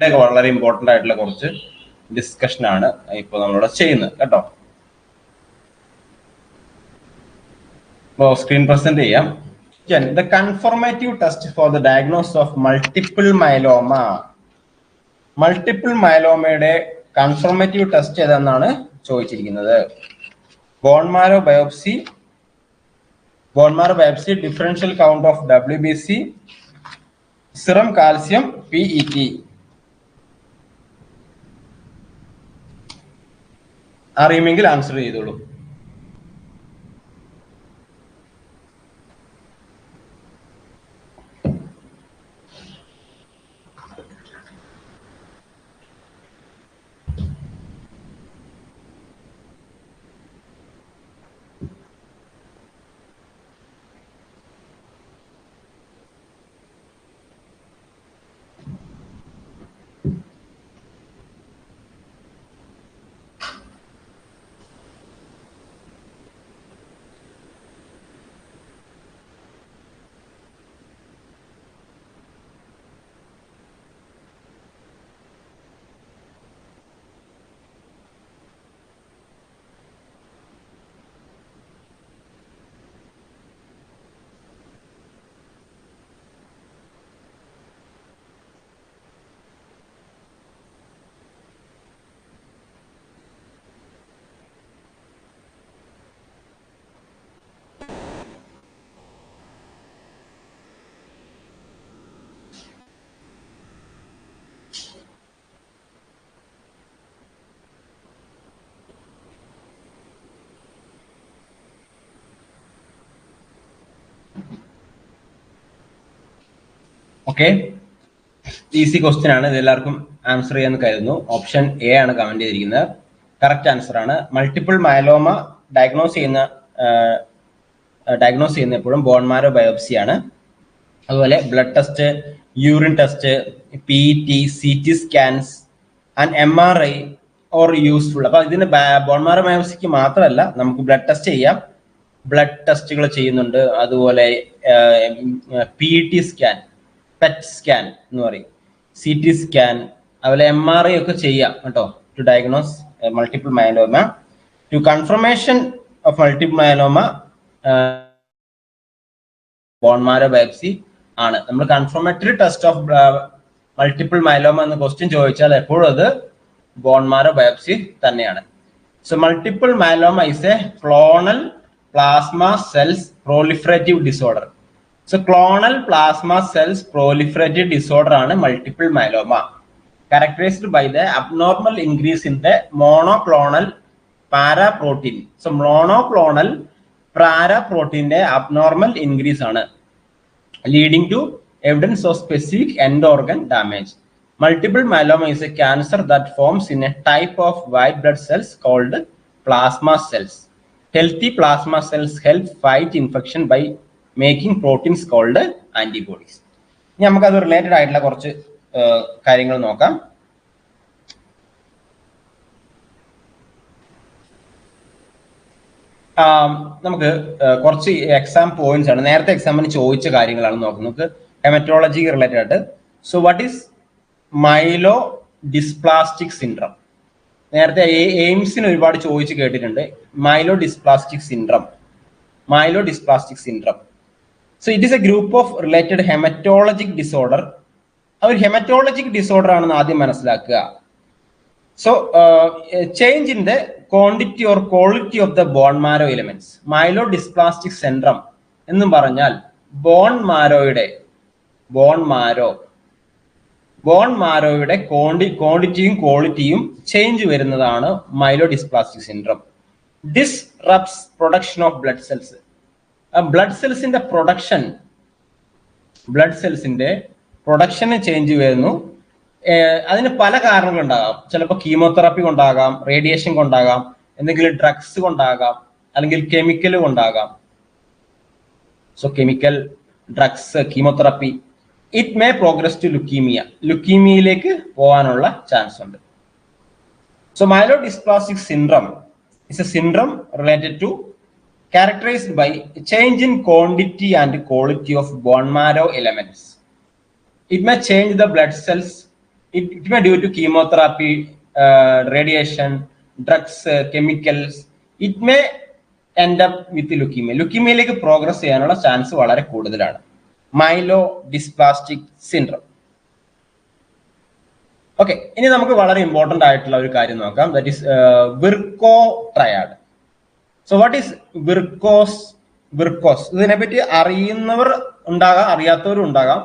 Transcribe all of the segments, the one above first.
ഇതൊക്കെ വളരെ ഇമ്പോർട്ടന്റ് ആയിട്ടുള്ള കുറച്ച് ഡിസ്കഷൻ ആണ് ഇപ്പോൾ നമ്മളിവിടെ ചെയ്യുന്നത് കേട്ടോ? അപ്പോൾ സ്ക്രീൻ പ്രസന്റ് ചെയ്യാം. The confirmative test for the diagnose of multiple myeloma multiple മൈലോമയുടെ confirmative test ഏതെന്നാണ് ചോദിച്ചിരിക്കുന്നത്? Bone marrow biopsy bone marrow biopsy differential count of W B C serum calcium P E T അറിയുമെങ്കിൽ answer ചെയ്തോളൂ. Okay easy question ആണ്. ഇത് എല്ലാവർക്കും answer ചെയ്യാന്ന് കരുതുന്നു. Option A ആണ് comment ചെയ്തിരിക്കുന്നത്. കറക്റ്റ് ആൻസർ ആണ്. മൾട്ടിപ്പിൾ മയലോമ ഡയഗ്നോസ് ചെയ്യുന്ന ഡയഗ്നോസ് ചെയ്യുന്ന എപ്പോഴും ബോൺമാരോ ബയോപ്സി ആണ്. അതുപോലെ blood test urine test P T C T scans and M R I or useful അപ്പൊ ഇതിന് ബോൺമാരോ ബയോപ്സിക്ക് മാത്രമല്ല നമുക്ക് ബ്ലഡ് ടെസ്റ്റ് ചെയ്യാം. ബ്ലഡ് ടെസ്റ്റുകൾ ചെയ്യുന്നുണ്ട്. അതുപോലെ P T scan PET scan എന്ന് പറയും. സി ടി സ്കാൻ അതുപോലെ എം ആർ ഐ ഒക്കെ ചെയ്യാം കേട്ടോ. To diagnose multiple myeloma to confirmation of multiple myeloma bone marrow biopsy ആണ്. നമ്മൾ confirmatory test of multiple myeloma എന്ന ക്വസ്റ്റ്യൻ ചോദിച്ചാൽ എപ്പോഴും അത് ബോൺമാരോ ബയോപ്സി തന്നെയാണ്. So multiple myeloma is a clonal plasma cells proliferative disorder so clonal plasma cells proliferative disorder ആണ് multiple myeloma characterized by the abnormal increase in the monoclonal paraprotein so monoclonal paraprotein abnormal increase ആണ് leading to evidence of specific end organ damage multiple myeloma is a cancer that forms in a type of white blood cells called plasma cells healthy plasma cells help fight infection by making proteins called antibodies ഇനി നമുക്ക് നമുക്കത് related ആയിട്ടുള്ള കുറച്ച് കാര്യങ്ങൾ നോക്കാം. നമുക്ക് കുറച്ച് exam points ആണ്. നേരത്തെ എക്സാമിന് ചോദിച്ച കാര്യങ്ങളാണ് നോക്കുന്നത്. നമുക്ക് ഹെമറ്റോളജി റിലേറ്റഡ് ആയിട്ട്. So what is myelodysplastic syndrome നേരത്തെ എയിംസിന് ഒരുപാട് ചോദിച്ച് കേട്ടിട്ടുണ്ട്. Myelodysplastic syndrome myelodysplastic syndrome so it is a group of related haematologic disorder ഒരു ഹെമറ്റോളജിക് ഡിസോർഡർ ആണെന്ന് ആദ്യം മനസ്സിലാക്കുക. So change in the quantity or quality of the bone marrow elements myelodysplastic syndrome എന്ന് പറഞ്ഞാൽ ബോൺ മാരോയുടെ ബോൺ മാരോ ബോൺ മാരോയുടെ ക്വാണ്ടി ക്വാണ്ടിറ്റിയും ക്വാളിറ്റിയും ചേഞ്ച് വരുന്നതാണ് myelodysplastic syndrome disrupts production of blood cells blood സെൽസിന്റെ production blood സെൽസിന്റെ പ്രൊഡക്ഷന് ചേഞ്ച് വരുന്നു. അതിന് പല കാരണങ്ങളുണ്ടാകാം ചിലപ്പോൾ കീമോതെറാപ്പി കൊണ്ടാകാം റേഡിയേഷൻ കൊണ്ടാകാം എന്തെങ്കിലും ഡ്രഗ്സ് കൊണ്ടാകാം അല്ലെങ്കിൽ കെമിക്കൽ കൊണ്ടാകാം. So chemical drugs chemotherapy it may progress to leukaemia ലുക്കീമിയയിലേക്ക് പോകാനുള്ള ചാൻസ് ഉണ്ട്. So myelo myelodysplastic syndrome is a syndrome related to characterized by change in quantity and quality of bone marrow elements. It may change the blood cells it, it may due to chemotherapy, uh, radiation, drugs, uh, chemicals. It may end up with leukemia. ലുക്കീമിയയിലേക്ക് progress ചെയ്യാനുള്ള chance വളരെ കൂടുതലാണ് Milo dysplastic syndrome okay ഇനി നമുക്ക് വളരെ important ആയിട്ടുള്ള ഒരു കാര്യം നോക്കാം that is Virchow triad so what is Virchow's Virchow's ഇതിനെപ്പറ്റി അറിയുന്നവർ ഉണ്ടാകാം അറിയാത്തവരും ഉണ്ടാകാം.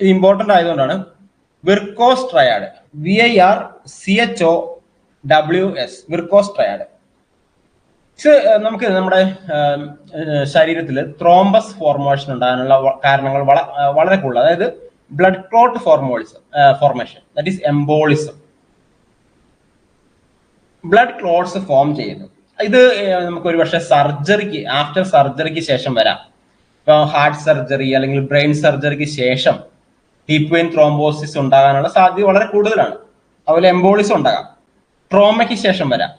ഇത് ഇമ്പോർട്ടന്റ് ആയതുകൊണ്ടാണ് Virchow's triad V I R C H O W Virchow's വിർക്കോസ് triad നമുക്ക് നമ്മുടെ ശരീരത്തിൽ ത്രോംബസ് ഫോർമേഷൻ ഉണ്ടാകാനുള്ള കാരണങ്ങൾ വളരെ കൂടുതൽ. അതായത് blood clot ഫോർമോളിസം formation that is embolism blood clots form ചെയ്യുന്നു. ഇത് നമുക്ക് ഒരു പക്ഷേ സർജറിക്ക് ആഫ്റ്റർ സർജറിക്ക് ശേഷം വരാം. ഇപ്പൊ ഹാർട്ട് സർജറി അല്ലെങ്കിൽ ബ്രെയിൻ സർജറിക്ക് ശേഷം ഹിപ്പോയിൻ ത്രോംബോസിസ് ഉണ്ടാകാനുള്ള സാധ്യത വളരെ കൂടുതലാണ്. അതുപോലെ എംബോളിസം ഉണ്ടാകാം. ട്രോമയ്ക്ക് ശേഷം വരാം.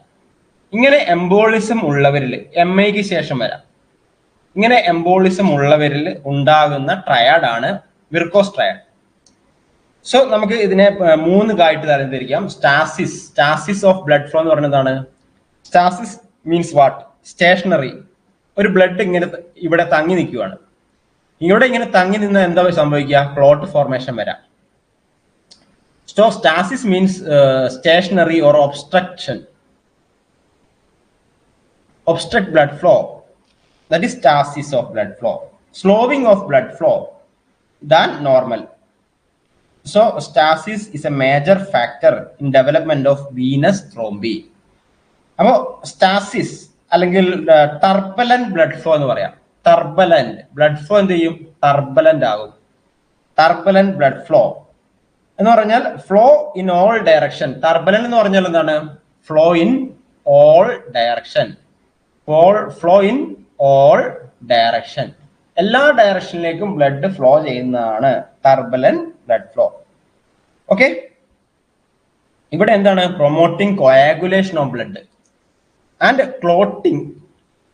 ഇങ്ങനെ എംബോളിസം ഉള്ളവരിൽ എം ഐക്ക് ശേഷം വരാം. ഇങ്ങനെ എംബോളിസം ഉള്ളവരിൽ ഉണ്ടാകുന്ന ട്രയാഡാണ് വിർക്കോസ് ട്രയാഡ്. സോ നമുക്ക് ഇതിനെ മൂന്ന് ഇതായിട്ട് തരംതിരിക്കാം. Stasis stasis of blood flow എന്ന് പറയുന്നതാണ്. സ്റ്റാസിസ് മീൻസ് വാട്ട് സ്റ്റേഷനറി ഒരു ബ്ലഡ് ഇങ്ങനെ ഇവിടെ തങ്ങി നിൽക്കുവാണ് ഇവിടെ ഇങ്ങനെ തങ്ങി നിന്ന് എന്താ സംഭവിക്കുക ക്ലോട്ട് ഫോർമേഷൻ വരാം so stasis means stationary or obstruction obstruct blood flow that is stasis of blood flow slowing of blood flow than normal so stasis is a major factor in development of venous thrombi അപ്പോ stasis അല്ലെങ്കിൽ turbulent blood flow എന്ന് പറയാം. ടർബലൻ blood flow എന്ത് ചെയ്യും? ടർബലന്റ് ആകും. ടർബലൻ blood flow എന്ന് പറഞ്ഞാൽ flow in all direction turbulence എന്ന് പറഞ്ഞാൽ എന്താണ്? Flow in all direction flow in all direction എല്ലാ ഡയറക്ഷനിലേക്കും ബ്ലഡ് ഫ്ലോ ചെയ്യുന്നതാണ് ടർബലൻ ബ്ലഡ് ഫ്ലോ ഓക്കെ ഇവിടെ എന്താണ്? Promoting coagulation of blood and clotting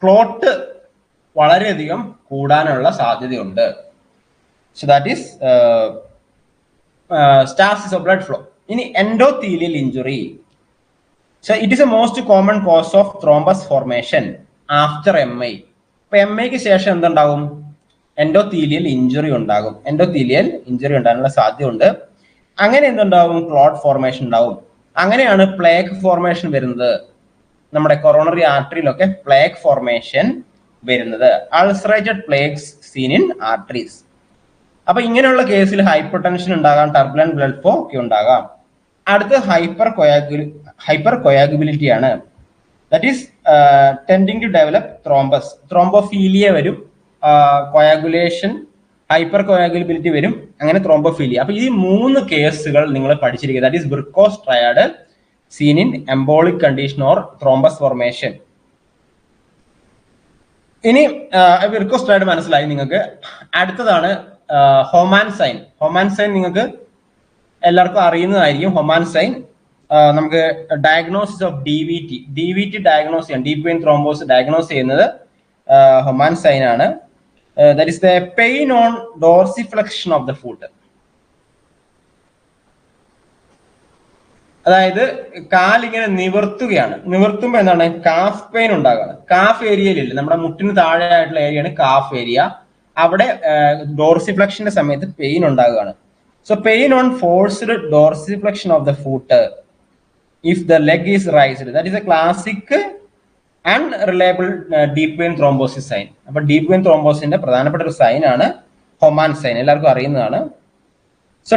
clot വളരെയധികം കൂടാനുള്ള സാധ്യതയുണ്ട്. So that is stasis of blood flow ഇനി endothelial injury so it is a most common cause of thrombus formation after M I ഇപ്പൊ M ഐക്ക് ശേഷം എന്തുണ്ടാകും? എൻഡോത്തീലിയൽ ഇഞ്ചുറി ഉണ്ടാകും. Endothelial injury ഉണ്ടാകാനുള്ള സാധ്യതയുണ്ട്. അങ്ങനെ എന്തുണ്ടാവും ക്ലോട്ട് ഫോർമേഷൻ ഉണ്ടാവും അങ്ങനെയാണ് പ്ലേക്ക് ഫോർമേഷൻ വരുന്നത്. നമ്മുടെ കൊറോണറി ആർട്ടറിയിലൊക്കെ പ്ലേഗ് ഫോർമേഷൻ വരുന്നത്. Ulcerated plaques seen in arteries അപ്പൊ ഇങ്ങനെയുള്ള കേസിൽ ഹൈപ്പർ ടെൻഷൻ ഉണ്ടാകാം ടർബുലൻ ബ്ലഡ് ഫ്ലോ ഒക്കെ ഉണ്ടാകാം. അടുത്ത ഹൈപ്പർ കൊയാഗുലി ഹൈപ്പർ കൊയാഗുബിലിറ്റി ആണ് that is tending to develop thrombus thrombophilia വരും കൊയാഗുലേഷൻ ഹൈപ്പർ കൊയാഗുലബിലിറ്റി വരും അങ്ങനെ ത്രോംബോഫീലിയ അപ്പൊ ഈ മൂന്ന് കേസുകൾ നിങ്ങൾ പഠിച്ചിരിക്കുക. That is Virchow's triad seen in embolic condition or thrombus formation ഇനി റിക്വസ്റ്റ് ആയിട്ട് മനസ്സിലായി നിങ്ങൾക്ക്. അടുത്തതാണ് ഹൊമാൻ സൈൻ ഹൊമാൻ സൈൻ നിങ്ങൾക്ക് എല്ലാവർക്കും അറിയുന്നതായിരിക്കും. ഹൊമാൻ സൈൻ നമുക്ക് diagnosis of D V T D V T diagnose ചെയ്യാം. ഡീപ് വെയിൻ ത്രോംബോസ് ഡയഗ്നോസ് ചെയ്യുന്നത് ഹൊമാൻ സൈൻ ആണ്. That is the pain on dorsiflexion of the foot അതായത് കാലിങ്ങനെ നിവർത്തുകയാണ്. നിവർത്തുമ്പോൾ എന്താണ്? കാഫ് പെയിൻ ഉണ്ടാകുക കാഫ് ഏരിയയിലില്ല നമ്മുടെ മുട്ടിന് താഴെ ആയിട്ടുള്ള ഏരിയയാണ് കാഫ് ഏരിയ അവിടെ ഡോർസിഫ്ലക്ഷന്റെ സമയത്ത് pain ഉണ്ടാകുകയാണ്. So pain on forced dorsiflexion of the foot if the leg is raised that is a classic and reliable deep vein thrombosis sign അപ്പൊ ഡീപ് വെയിൻ ത്രോംബോസിന്റെ പ്രധാനപ്പെട്ട ഒരു സൈൻ ആണ് ഹൊമാൻ സൈൻ എല്ലാവർക്കും അറിയുന്നതാണ്. So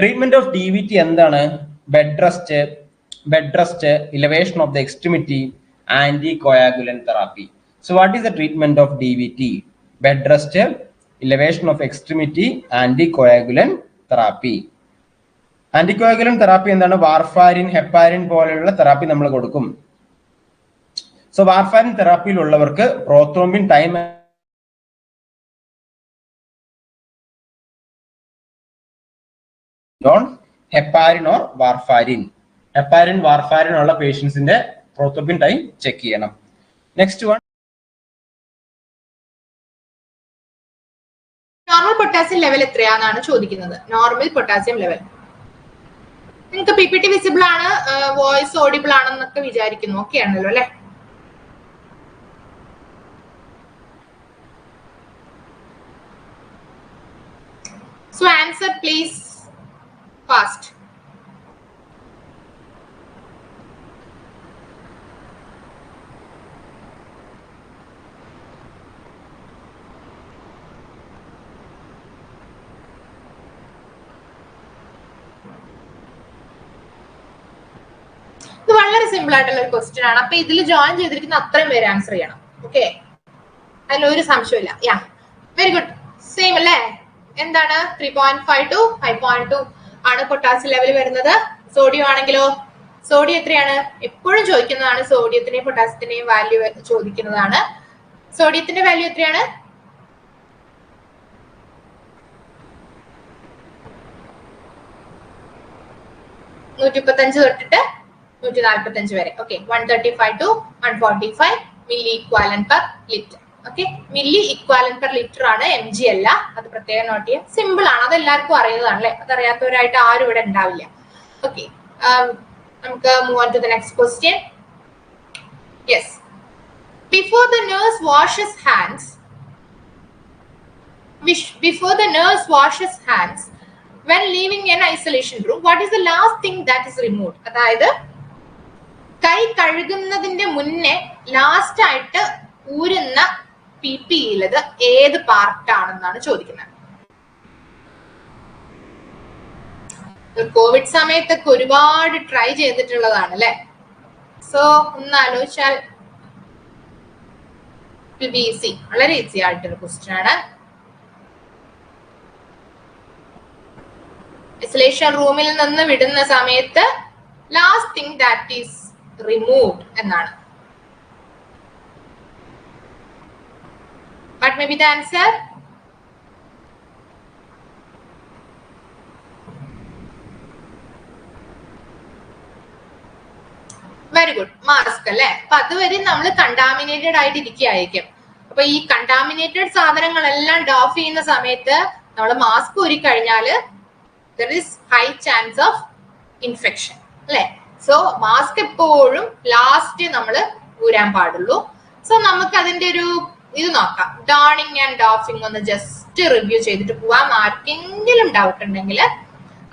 treatment of D V T എന്താണ്? Bed rest bed rest elevation of the extremity anti coagulant therapy so what is the treatment of D V T bed rest elevation of extremity anti coagulant therapy anticoagulant therapy എന്താണ്? Warfarin heparin പോലെയുള്ള therapy നമ്മൾ കൊടുക്കും. So warfarin തെറാപ്പിയിലുള്ളവർക്ക് prothrombin time on heparin or warfarin heparin warfarin ഉള്ള പേഷ്യൻസിന്റെ prothrombin time check ചെയ്യണം. Next one normal potassium level എത്രയാണെന്നാണ് ചോദിക്കുന്നത്. Normal potassium level നിങ്ങൾക്ക് P P T visible ആണ് വോയിസ് ഓഡിബിൾ ആണെന്നൊക്കെ വിചാരിക്കുന്നു. ഓക്കെ ആണല്ലോ അല്ലെ? So answer please fast. ഇത് വളരെ സിമ്പിൾ ആയിട്ടുള്ള ഒരു ക്വസ്റ്റ്യൻ ആണ്. അപ്പൊ ഇതിൽ ജോയിൻ ചെയ്തിരിക്കുന്ന അത്രയും പേര് ആൻസർ ചെയ്യണം. ഓക്കെ അതിലൊരു സംശയമില്ല യാ വെരി ഗുഡ് സെയിം അല്ലേ? എന്താണ്? Three point five two five point two ആണ് പൊട്ടാസ്യം ലെവൽ വരുന്നത്. സോഡിയം ആണെങ്കിലോ? സോഡിയം എത്രയാണ്? എപ്പോഴും ചോദിക്കുന്നതാണ് സോഡിയത്തിന്റെയും പൊട്ടാസ്യത്തിന്റെയും വാല്യൂ ചോദിക്കുന്നതാണ്. സോഡിയത്തിന്റെ വാല്യൂ എത്രയാണ്? നൂറ്റി മുപ്പത്തഞ്ച് തൊട്ടിട്ട് നൂറ്റി നാൽപ്പത്തി അഞ്ച് വരെ. Okay one thirty five to one forty five milli equivalent per litre okay milli equivalent per litre ആണ് എം ജി അല്ല. അത് പ്രത്യേകം നോട്ട് ചെയ്യാം. സിമ്പിൾ ആണ്. അത് എല്ലാവർക്കും അറിയുന്നതാണ് അല്ലെ അതറിയാത്തവരായിട്ട് ആരും ഇവിടെ ഉണ്ടാവില്ല. ഓക്കെ നമുക്ക് move on to the next question yes before the nurse washes hands before the nurse washes hands when leaving an isolation room what is the last thing that is remove അതായത് കൈ കഴുകുന്നതിന്റെ മുന്നേ last ആയിട്ട് ഊരുന്ന P P ഇലത് ഏത് പാർട്ടാണെന്നാണ് ചോദിക്കുന്നത്. Covid സമയത്തൊക്കെ ഒരുപാട് try ചെയ്തിട്ടുള്ളതാണ് അല്ലെ സോ ഒന്ന് ആലോചിച്ചാൽ ഈസി വളരെ ഈസി ആയിട്ടൊരു ക്വസ്റ്റ്യൻ ആണ് ഐസൊലേഷൻ റൂമിൽ നിന്ന് വിടുന്ന സമയത്ത് last thing that is removed എന്നാണ്. What may be the answer very good mask അല്ലെ? അപ്പൊ അതുവരെ നമ്മൾ കണ്ടാമിനേറ്റഡ് ആയിട്ട് ഇരിക്കുകയായിരിക്കും അപ്പൊ ഈ കണ്ടാമിനേറ്റഡ് സാധനങ്ങളെല്ലാം ഡോഫ് ചെയ്യുന്ന സമയത്ത് നമ്മൾ മാസ്ക് ഊരി കഴിഞ്ഞാൽ there is high chance of infection അല്ലെ? സോ മാസ്ക് എപ്പോഴും ലാസ്റ്റ് നമ്മൾ ഊരാൻ പാടുള്ളൂ. സോ നമുക്ക് അതിന്റെ ഒരു ഇത് നോക്കാം. ഡോണിങ് ആൻഡ് ഡോഫിങ് ഒന്ന് ജസ്റ്റ് റിവ്യൂ ചെയ്തിട്ട് പോവാം. ആർക്കെങ്കിലും ഡൗട്ട് ഉണ്ടെങ്കിൽ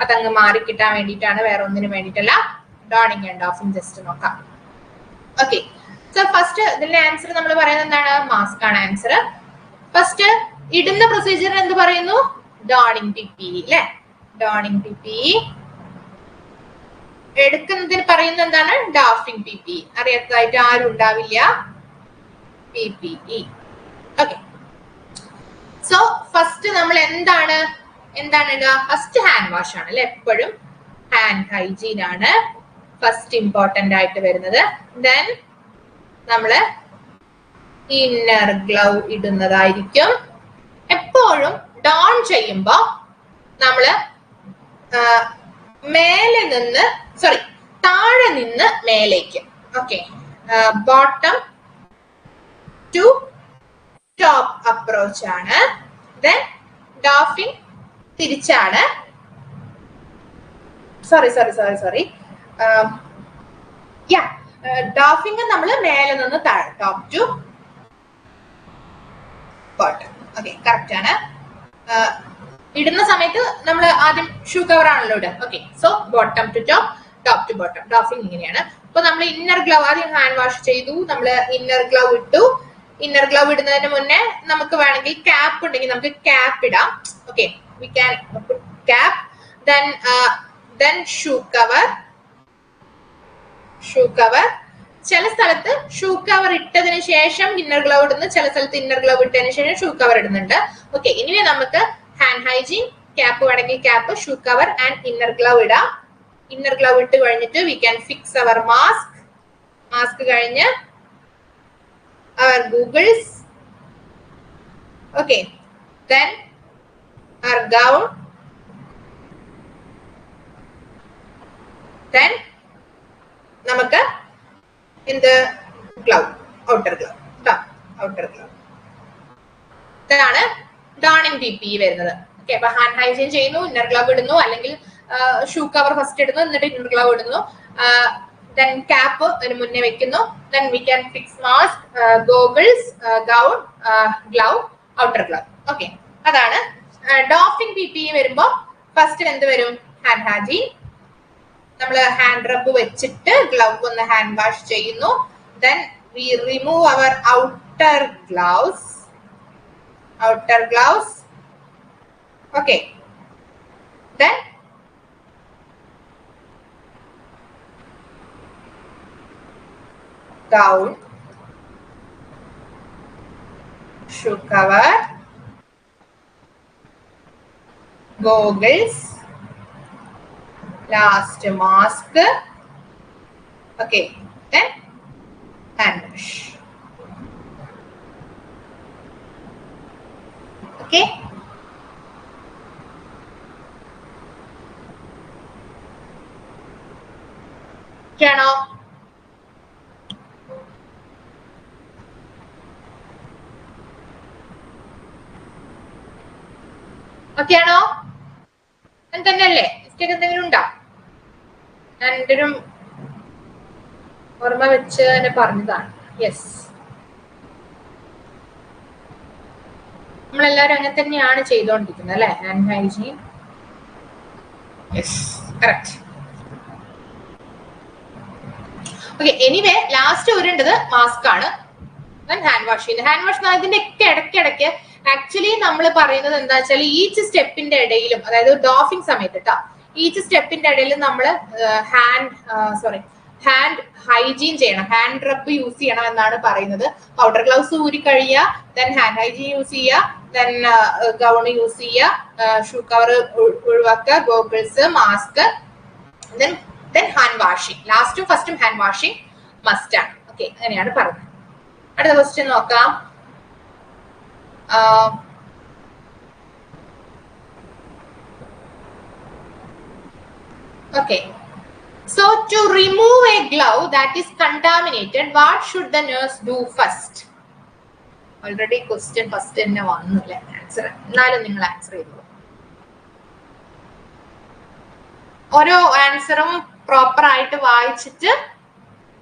അതങ്ങ് മാറി കിട്ടാൻ വേണ്ടിയിട്ടാണ് വേറെ ഒന്നിനും വേണ്ടിയിട്ടല്ല. ഡോണിങ് ആൻഡ് ഡോഫിങ് ജസ്റ്റ് നോക്കാം. ഓക്കെ സോ ഫസ്റ്റ് ഇതിന്റെ ആൻസർ നമ്മൾ പറയുന്നത് എന്താണ്? മാസ്ക് ആണ് ആൻസർ ഫസ്റ്റ് ഇടുന്ന പ്രൊസീജിയർ എന്ത് പറയുന്നു? ഡോണിങ് ടി പി അല്ലെ ഡോണിങ് പി പി എടുക്കുന്നതിന് പറയുന്ന എന്താണ്? ഡാഫിംഗ് പി പി അറിയാത്തതായിട്ട് ആരും ഉണ്ടാവില്ല. P P E okay so first നമ്മൾ എന്താണ്? എന്താണ് ഇടുക? ഫസ്റ്റ് ഹാൻഡ് വാഷ് ആണ് അല്ലെ? എപ്പോഴും ഹാൻഡ് ഹൈജീൻ ആണ് ഫസ്റ്റ് ഇമ്പോർട്ടന്റ് ആയിട്ട് വരുന്നത്. ദെൻ നമ്മൾ ഇന്നർ ഗ്ലൗ ഇടുന്നതായിരിക്കും. എപ്പോഴും ഡോൺ ചെയ്യുമ്പോ നമ്മൾ മേലെ നിന്ന് സോറി താഴെ നിന്ന് മേലേക്ക്. Okay bottom to top approach ആണ്. ദെൻ ഡോഫിൻ തിരിച്ചാണ്. Sorry sorry sorry sorry yeah doffing നമ്മൾ മേലെ നിന്ന് താഴെ top to bottom okay correct ആണ്. ഇടുന്ന സമയത്ത് നമ്മൾ ആദ്യം ഷൂ കവർ ആണല്ലോ ഇടുക. Okay so bottom to top top to bottom doffing ഇങ്ങനെയാണ്. അപ്പൊ നമ്മൾ ഇന്നർ ഗ്ലൗ ആദ്യം ഹാൻഡ് വാഷ് ചെയ്തു. നമ്മൾ ഇന്നർ ഗ്ലൗ ഇട്ടു. ഇന്നർ ഗ്ലൗ ഇടുന്നതിന് മുന്നേ നമുക്ക് വേണമെങ്കിൽ ക്യാപ്പ് ഉണ്ടെങ്കിൽ നമുക്ക് ക്യാപ്പ് ഇടാം. Okay we can cap then then shoe cover shoe cover ചില സ്ഥലത്ത് ഷൂ കവർ ഇട്ടതിന് ശേഷം ഇന്നർ ഗ്ലൗ ഇടുന്നു ചില സ്ഥലത്ത് ഇന്നർ ഗ്ലൗ ഇട്ടതിന് ശേഷം ഷൂ കവർ ഇടുന്നുണ്ട്. ഓക്കെ ഇനി നമുക്ക് ഹാൻഡ് ഹൈജീൻ ക്യാപ്പ് വേണമെങ്കിൽ cap shoe cover and inner glove ഇടാം. ഇന്നർ ഗ്ലൗ ഇട്ട് കഴിഞ്ഞിട്ട് we can fix our mask mask കഴിഞ്ഞ് our goggles then our gown then namaka നമുക്ക് the glove outer glove outer glove ഇതാണ് donning P P വരുന്നത്. Okay അപ്പൊ hand hygiene ചെയ്യുന്നു inner glove ഇടുന്നു അല്ലെങ്കിൽ ഷൂ കവർ ഫസ്റ്റ് ഇടുന്നു എന്നിട്ട് ഇന്നർ ഗ്ലവ് ഇടുന്നു. ദെൻ ക്യാപ്പ് ഒരു മുന്നേ വെക്കുന്നു. Then we can fix mask goggles gown glove outer glove okay അതാണ്. ഡോഫിംഗ് പി പി വരുമ്പോ ഫസ്റ്റ് എന്ത് വരും? ഹാൻഡ് ഹാജി നമ്മൾ ഹാൻഡ് റബ്ബ് വെച്ചിട്ട് ഗ്ലൗ ഒന്ന് ഹാൻഡ് വാഷ് ചെയ്യുന്നു. Then we remove our outer gloves outer gloves okay then gown shoe cover. Goggles. Last mask. Okay then hand wash okay. ആണോ ഓക്കെ ആണോ ഞാൻ തന്നെയല്ലേ? മിസ്റ്റേക്ക് എന്തെങ്കിലും ഉണ്ടോ? ഞാൻ എന്റെ ഒരു ഓർമ്മ വെച്ച് തന്നെ പറഞ്ഞതാണ്. യെസ് നമ്മളെല്ലാരും അങ്ങനെ തന്നെയാണ് ചെയ്തുകൊണ്ടിരിക്കുന്നത് അല്ലെ? Hand hygiene yes correct okay anyway last വരേണ്ടത് മാസ്ക് ആണ്. ഹാൻഡ് വാഷ് ചെയ്യുന്നത്. ഹാൻഡ് വാഷ് ഇതിന്റെ ഒക്കെ ഇടയ്ക്കിടയ്ക്ക് ആക്ച്വലി നമ്മൾ പറയുന്നത് എന്താ വെച്ചാൽ ഈച്ച് സ്റ്റെപ്പിന്റെ ഇടയിലും അതായത് ഡോഫിങ് സമയത്ത് കേട്ടോ ഈച്ച് സ്റ്റെപ്പിന്റെ ഇടയിലും നമ്മൾ ഹാൻഡ് സോറി ഹാൻഡ് ഹൈജീൻ ചെയ്യണം. ഹാൻഡ് റബ്ബ് യൂസ് ചെയ്യണം എന്നാണ് പറയുന്നത്. പൗഡർ ഗ്ലൗസ് ഊരി കഴിയുക ദെൻ ഹാൻഡ് ഹൈജീൻ യൂസ് ചെയ്യുക ദെൻ ഗൗൺ യൂസ് ചെയ്യുക ഷൂ കവർ ഒഴിവാക്കുക goggles mask then then hand washing ലാസ്റ്റും ഫസ്റ്റും ഹാൻഡ് വാഷിംഗ് മസ്റ്റ് ആണ്. ഓക്കെ അങ്ങനെയാണ് പറഞ്ഞത് അടുത്ത ക്വസ്റ്റ്യൻ നോക്കാം. Okay. So to remove a glove that is contaminated what should the nurse do first? Already question first തന്നെ വന്നില്ല. Answer എന്നാലും നിങ്ങൾ ആൻസർ ചെയ്തു ഓരോ ആൻസറും പ്രോപ്പർ ആയിട്ട് വായിച്ചിട്ട്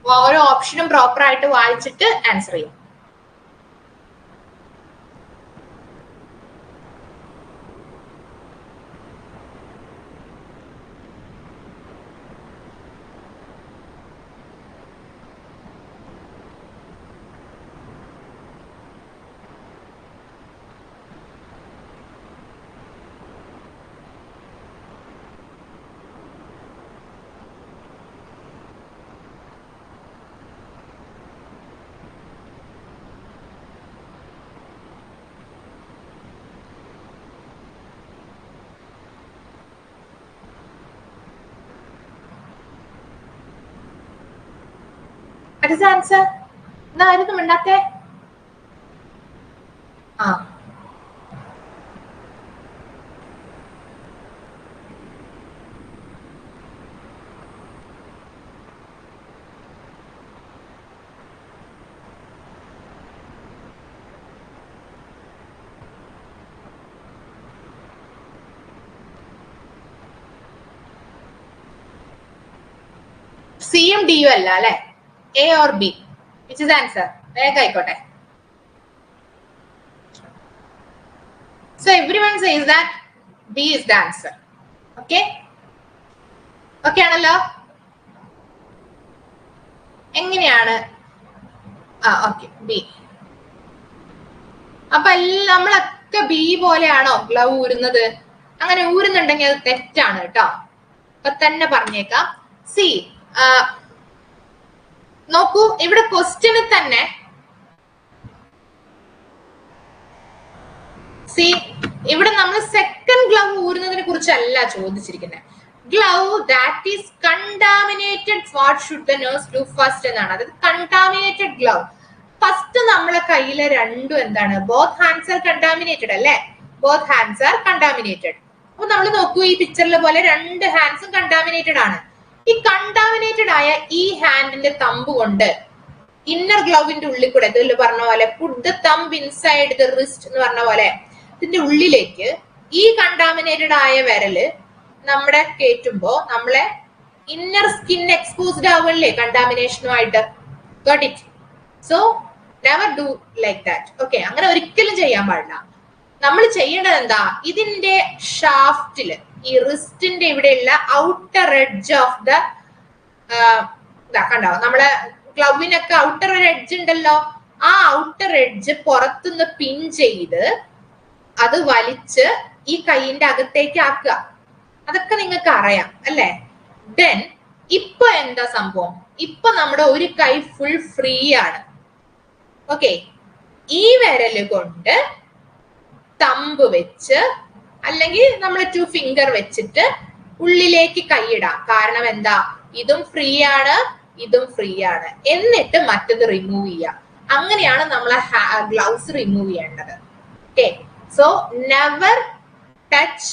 ഓരോ ഓപ്ഷനും പ്രോപ്പർ ആയിട്ട് വായിച്ചിട്ട് ആൻസർ ചെയ്യും. What is the answer? എന്നാ ആയിരുന്നു മിണ്ടാത്തെ ആ. സിയും ഡിയും അല്ല അല്ലെ? A or B which is answer വേഗം ആയിക്കോട്ടെ. Everyone says that B is the answer okay okay ആണല്ലോ? എങ്ങനെയാണ്? ആ ഓക്കെ ബി അപ്പൊ നമ്മളൊക്കെ ബി പോലെയാണോ ഗ്ലൗ ഊരുന്നത്? അങ്ങനെ ഊരുന്നുണ്ടെങ്കിൽ അത് തെറ്റാണ് കേട്ടോ. അപ്പൊ തന്നെ പറഞ്ഞേക്കാം. സി നോക്കൂ ഇവിടെ ക്വസ്റ്റ്യന് തന്നെ സി ഇവിടെ നമ്മൾ സെക്കൻഡ് ഗ്ലൗ ഊരുന്നതിനെ കുറിച്ചല്ല ചോദിച്ചിരിക്കുന്നത് glove that is contaminated what should the nurse do first എന്നാണ്. അതായത് കണ്ടാമിനേറ്റഡ് ഗ്ലൗ ഫസ്റ്റ് നമ്മളെ കയ്യിലെ രണ്ടും എന്താണ്? ബോത്ത് ഹാൻഡ്സ് ആർ കണ്ടാമിനേറ്റഡ് അല്ലേ? ബോത്ത് ഹാൻഡ്സ് ആർ കണ്ടാമിനേറ്റഡ് അപ്പൊ നമ്മൾ നോക്കൂ ഈ പിക്ചറിലെ പോലെ രണ്ട് ഹാൻഡ്സും കണ്ടാമിനേറ്റഡ് ആണ്. ഈ കണ്ടാമിനേറ്റഡ് ആയ ഈ ഹാൻഡിന്റെ തമ്പ് കൊണ്ട് ഇന്നർ ഗ്ലൗവിന്റെ ഉള്ളിൽ കൂടെ ഇതിൽ പറഞ്ഞ പോലെ put the thumb inside the wrist എന്ന് പറഞ്ഞ പോലെ ഇതിന്റെ ഉള്ളിലേക്ക് ഈ കണ്ടാമിനേറ്റഡ് ആയ വിരൽ നമ്മുടെ കയറ്റുമ്പോ നമ്മളെ ഇന്നർ സ്കിൻ എക്സ്പോസ്ഡ് ആവല്ലേ കണ്ടാമിനേഷനുമായിട്ട് got it so never do like that okay അങ്ങനെ ഒരിക്കലും ചെയ്യാൻ പാടില്ല. നമ്മൾ ചെയ്യേണ്ടത് എന്താ? ഇതിന്റെ ഷാഫ്റ്റിൽ ഈ റിസ്റ്റിന്റെ ഇവിടെയുള്ള ഔട്ടർ എഡ്ജ് ഓഫ് ദ കണ്ടോ? നമ്മളെ ക്ലബിനൊക്കെ ഔട്ടർ എഡ്ജ് ഉണ്ടല്ലോ. ആ ഔട്ടർ എഡ്ജ് പുറത്തുനിന്ന് പിൻ ചെയ്ത് അത് വലിച്ച് ഈ കൈയിന്റെ അകത്തേക്ക് ആക്കുക. അതൊക്കെ നിങ്ങൾക്ക് അറിയാം അല്ലെ? ദെൻ ഇപ്പൊ എന്താ സംഭവം? ഇപ്പൊ നമ്മുടെ ഒരു കൈ ഫുൾ ഫ്രീ ആണ്. ഓക്കെ ഈ വിരൽ കൊണ്ട് തമ്പ് വെച്ച് അല്ലെങ്കിൽ നമ്മൾ ടു ഫിംഗർ വെച്ചിട്ട് ഉള്ളിലേക്ക് കൈയിടാം കാരണം എന്താ? ഇതും ഫ്രീ ആണ് ഇതും ഫ്രീ ആണ്. എന്നിട്ട് മറ്റത് റിമൂവ് ചെയ്യാം. അങ്ങനെയാണ് നമ്മൾ ഗ്ലൗസ് റിമൂവ് ചെയ്യേണ്ടത്. Okay so never touch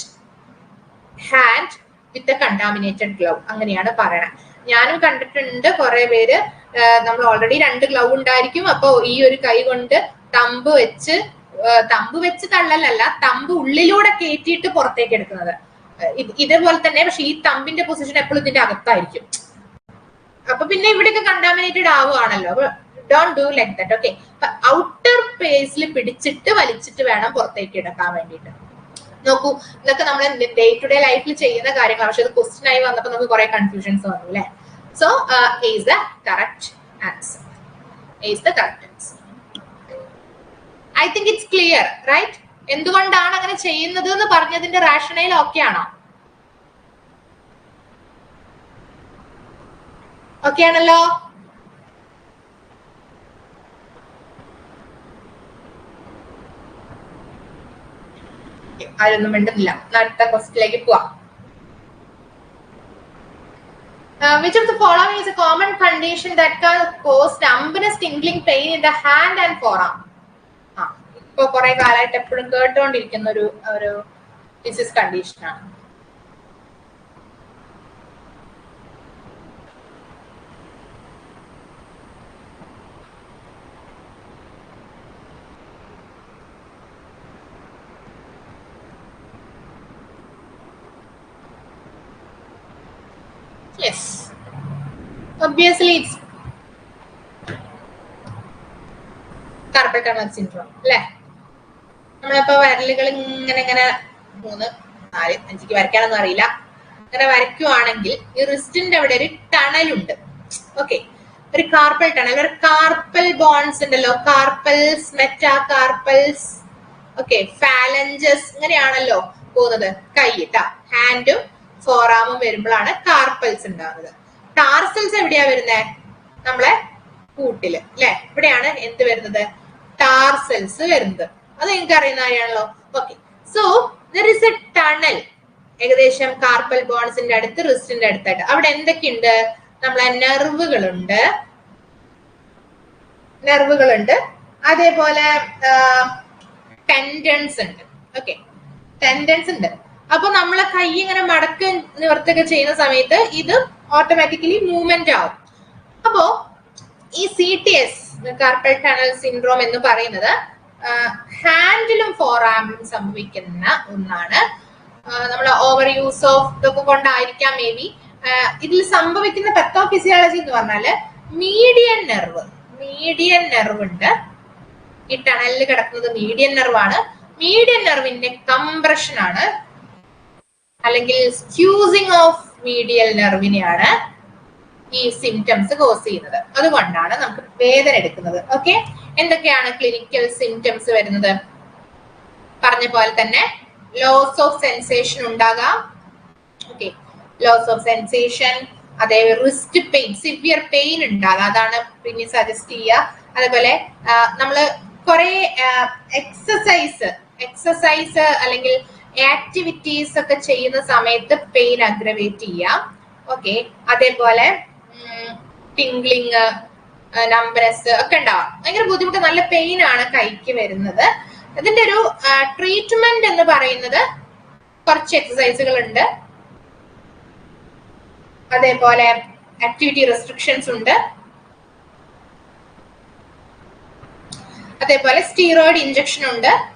hand with contaminated glove അങ്ങനെയാണ് പറയണത് ഞാനും കണ്ടിട്ടുണ്ട് കുറെ പേര് നമ്മൾ ഓൾറെഡി രണ്ട് ഗ്ലൗ ഉണ്ടായിരിക്കും. അപ്പൊ ഈ ഒരു കൈ കൊണ്ട് തമ്പ് വെച്ച് തമ്പ് വെച്ച് തള്ളലല്ല തമ്പ് ഉള്ളിലൂടെ കയറ്റിയിട്ട് പുറത്തേക്ക് എടുക്കുന്നത്. ഇതേപോലെ തന്നെ പക്ഷെ ഈ തമ്പിന്റെ പൊസിഷൻ എപ്പോഴും ഇതിന്റെ അകത്തായിരിക്കും. അപ്പൊ പിന്നെ ഇവിടെയൊക്കെ contaminated ആവുകയാണല്ലോ. Don't do like that okay outer പേസിൽ പിടിച്ചിട്ട് വലിച്ചിട്ട് വേണം പുറത്തേക്ക് എടുക്കാൻ വേണ്ടിയിട്ട്. നോക്കൂ ഇതൊക്കെ നമ്മൾ ഡേ ടു ഡേ ലൈഫിൽ ചെയ്യുന്ന കാര്യങ്ങൾ പക്ഷെ ഇത് ക്വസ്റ്റ്യൻ ആയി വന്നപ്പോൾ നമുക്ക് കുറെ കൺഫ്യൂഷൻസ് വന്നു അല്ലെ? So is the correct answer is the correct answer I think it's clear right എന്തുകൊണ്ടാണ് അങ്ങനെ ചെയ്യുന്നത് എന്ന് പറഞ്ഞതിന്റെ റാഷണയിൽ ഓക്കെ ആണോ ഓക്കെ ആണല്ലോ ആരൊന്നും മിണ്ടുന്നില്ല അടുത്ത ക്വസ്റ്റിലേക്ക് പോവാം Uh, which of the following is a common condition that can cause numbness, tingling, pain in the hand and forearm? ഇപ്പൊ കുറെ കാലമായിട്ട് എപ്പോഴും കേട്ടുകൊണ്ടിരിക്കുന്ന ഒരു ഒരു ഡിസീസ് കണ്ടീഷൻ ആണ് ഇറ്റ്സ് കാർപ്പൽ ടണൽ സിൻഡ്രോം അല്ലേ? നമ്മളിപ്പോ വരലുകൾ ഇങ്ങനെ ഇങ്ങനെ മൂന്ന് നാല് അഞ്ചിക്ക് വരയ്ക്കാനൊന്നും അറിയില്ല. അങ്ങനെ വരയ്ക്കുവാണെങ്കിൽ ഈ റിസ്റ്റിന്റെ അവിടെ ഒരു ടണലുണ്ട് ഓക്കെ ഒരു കാർപ്പൽ ടണൽ ഒരു കാർപ്പൽ ബോൺസ് ഉണ്ടല്ലോ. Carpals metacarpals okay phalanges ഇങ്ങനെയാണല്ലോ പോകുന്നത്. കൈ കൈയിട്ട ഹാൻഡും ഫോറാമും വരുമ്പോഴാണ് കാർപ്പൽസ് ഉണ്ടാകുന്നത് ടാർസൽസ് എവിടെയാ വരുന്നേ? നമ്മളെ കൂട്ടിൽ. അല്ലെ ഇവിടെയാണ് എന്ത് വരുന്നത്? ടാർസൽസ് വരുന്നത്. അത് നിങ്ങൾക്ക് അറിയുന്ന കാര്യമാണല്ലോ okay so there is a tunnel ഏകദേശം കാർപ്പൽ ബോൺസിന്റെ അടുത്ത് റിസ്റ്റിന്റെ അടുത്തായിട്ട്. അവിടെ എന്തൊക്കെയുണ്ട്? നമ്മളെ നെർവുകളുണ്ട് നെർവുകളുണ്ട് അതേപോലെ ടെൻഡൻസ് ഉണ്ട്. ഓക്കെ ടെൻഡൻസ് ഉണ്ട്. അപ്പൊ നമ്മളെ കൈ ഇങ്ങനെ മടക്ക് നിവർത്തുക ചെയ്യുന്ന സമയത്ത് ഇത് ഓട്ടോമാറ്റിക്കലി മൂവ്മെന്റ് ആവും. അപ്പോ ഈ C T S carpal tunnel syndrome എന്ന് പറയുന്നത് ഹാൻഡിലും ഫോറാമിലും സംഭവിക്കുന്ന ഒന്നാണ്. നമ്മൾ ഓവർ യൂസ് ഓഫ് ഇതൊക്കെ കൊണ്ടായിരിക്കാം മേ ബി ഇതിൽ സംഭവിക്കുന്ന പെത്തോഫിസിയോളജി എന്ന് പറഞ്ഞാൽ മീഡിയൻ നെർവ് മീഡിയൻ നെർവ് ഉണ്ട്. ഈ ടണലിൽ കിടക്കുന്നത് മീഡിയൻ നെർവാണ് മീഡിയൻ നെർവിന്റെ കംപ്രഷൻ ആണ്. അല്ലെങ്കിൽ സ്ക്യൂസിങ് ഓഫ് മീഡിയൽ നെർവിനെയാണ് ഈ സിംറ്റംസ് കോസ് ചെയ്യുന്നത്. അതുകൊണ്ടാണ് നമുക്ക് വേദന എടുക്കുന്നത്. ഓക്കെ എന്തൊക്കെയാണ് ക്ലിനിക്കൽ സിംറ്റംസ് വരുന്നത്? പറഞ്ഞ പോലെ തന്നെ ലോസ് ഓഫ് സെൻസേഷൻ ഉണ്ടാകാം. ഓക്കെ ലോസ് ഓഫ് സെൻസേഷൻ അതേ റിസ്റ്റ് പെയിൻ സിവിയർ പെയിൻ ഉണ്ടാകാം. അതാണ് പിന്നെ സജസ്റ്റ് ചെയ്യുക. അതേപോലെ നമ്മൾ കുറെ എക്സസൈസ് എക്സസൈസ് അല്ലെങ്കിൽ ആക്ടിവിറ്റീസ് ഒക്കെ ചെയ്യുന്ന സമയത്ത് പെയിൻ അഗ്രവേറ്റ് ചെയ്യാം. ഓക്കെ അതേപോലെ ടിംഗ്ലിങ് നമ്പറസ് ഒക്കെ ഉണ്ടാവാം. ഭയങ്കര ബുദ്ധിമുട്ട് നല്ല പെയിൻ ആണ് കൈക്ക് വരുന്നത്. ഇതിന്റെ ഒരു ട്രീറ്റ്മെന്റ് എന്ന് പറയുന്നത് കുറച്ച് എക്സസൈസുകൾ ഉണ്ട്. അതേപോലെ ആക്ടിവിറ്റി റെസ്ട്രിക്ഷൻസ് ഉണ്ട്. അതേപോലെ സ്റ്റീറോയിഡ് ഇഞ്ചക്ഷൻ ഉണ്ട്.